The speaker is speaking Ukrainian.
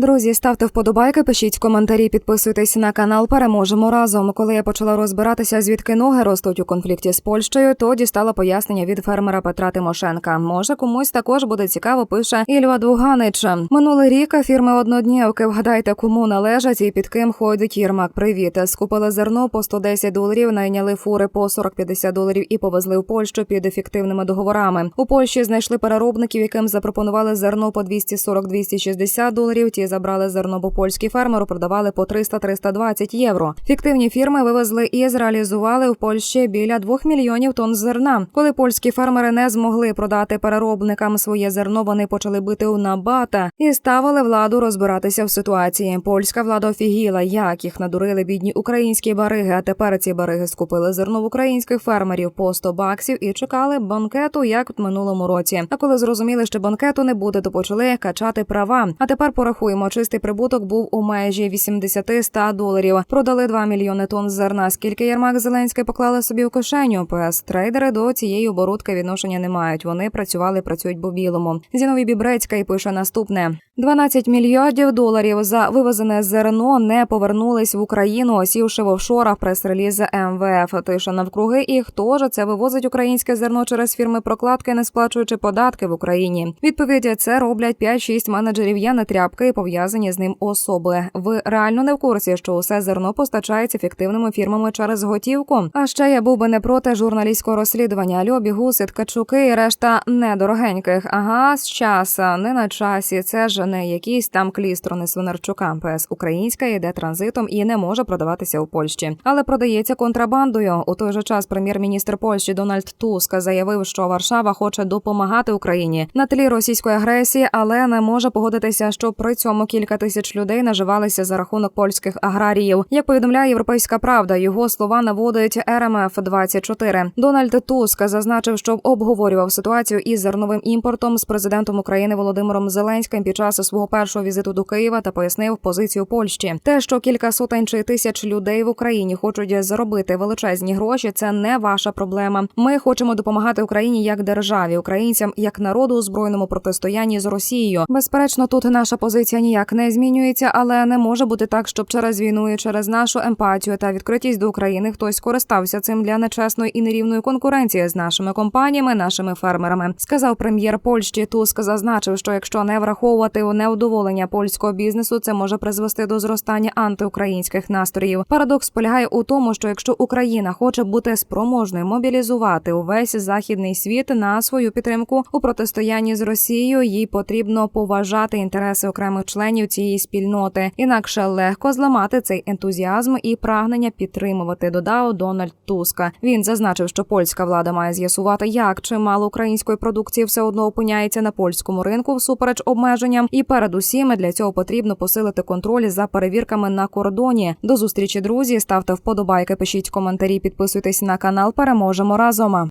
Друзі, ставте вподобайки, пишіть коментарі, підписуйтесь на канал. Переможемо разом. Коли я почала розбиратися, звідки ноги ростуть у конфлікті з Польщею, то дістала пояснення від фермера Петра Тимошенка. Може, комусь також буде цікаво. Пише Ільва Дуганич. Минулий рік фірми одноднівки. Вгадайте, кому належать і під ким ходить Єрмак. Привіт. Скупили зерно по 110 доларів, найняли фури по 40-50 доларів і повезли в Польщу під ефективними договорами. У Польщі знайшли переробників, яким запропонували зерно по 240-260 доларів. Ті забрали зерно, бо польські фермеру продавали по 300-320 євро. Фіктивні фірми вивезли і зреалізували в Польщі біля 2 мільйонів тонн зерна. Коли польські фермери не змогли продати переробникам своє зерно, вони почали бити у набата і ставили владу розбиратися в ситуації. Польська влада офігіла, як їх надурили бідні українські бариги. А тепер ці бариги скупили зерно в українських фермерів по 100 баксів і чекали банкету, як в минулому році. А коли зрозуміли, що банкету не буде, то почали качати права. А тепер порахуємо, чистий прибуток був у межі 80-100 доларів. Продали 2 мільйони тонн зерна. Скільки Єрмак Зеленський поклали собі в кишеню? ПС трейдери до цієї оборудки відношення не мають. Вони працювали, працюють по білому. Зіновій Бібрецька і пише наступне: 12 мільярдів доларів за вивезене зерно не повернулись в Україну, осівши в офшорах прес-реліз МВФ. Тиша навкруги. І хто ж це вивозить українське зерно через фірми прокладки, не сплачуючи податки в Україні? Відповідь це роблять 5-6 менеджерів. Я не тряпки і пов'язані з ним особи. Ви реально не в курсі, що усе зерно постачається фіктивними фірмами через готівку. А ще я був би не проти журналістського розслідування. Альо, Гуси, Ткачуки і решта недорогеньких. Ага, з часа, не на часі. Це ж не якісь там клістрони Свинарчука. ПС Українська йде транзитом і не може продаватися у Польщі, але продається контрабандою. У той же час прем'єр-міністр Польщі Дональд Туск заявив, що Варшава хоче допомагати Україні на тлі російської агресії, але не може погодитися, що при цьому кілька тисяч людей наживалися за рахунок польських аграріїв. Як повідомляє Європейська Правда, його слова наводить РМФ 24 Дональд Туск зазначив, що обговорював ситуацію із зерновим імпортом з президентом України Володимиром Зеленським під час свого першого візиту до Києва та пояснив позицію Польщі. Те, що кілька сотень чи тисяч людей в Україні хочуть заробити величезні гроші, це не ваша проблема. Ми хочемо допомагати Україні як державі, українцям як народу у збройному протистоянні з Росією. Безперечно, тут наша позиція ніяк не змінюється, але не може бути так, щоб через війну і через нашу емпатію та відкритість до України хтось скористався цим для нечесної і нерівної конкуренції з нашими компаніями, нашими фермерами. Сказав прем'єр Польщі. Туск зазначив, що якщо не враховувати у неудоволення польського бізнесу, це може призвести до зростання антиукраїнських настроїв. Парадокс полягає у тому, що якщо Україна хоче бути спроможною мобілізувати увесь західний світ на свою підтримку у протистоянні з Росією, їй потрібно поважати інтереси окремих членів цієї спільноти, інакше легко зламати цей ентузіазм і прагнення підтримувати. Додав Дональд Туска. Він зазначив, що польська влада має з'ясувати, як чимало української продукції все одно опиняється на польському ринку всупереч обмеженням, і передусім для цього потрібно посилити контроль за перевірками на кордоні. До зустрічі, друзі. Ставте вподобайки, пишіть коментарі, підписуйтесь на канал. Переможемо разом.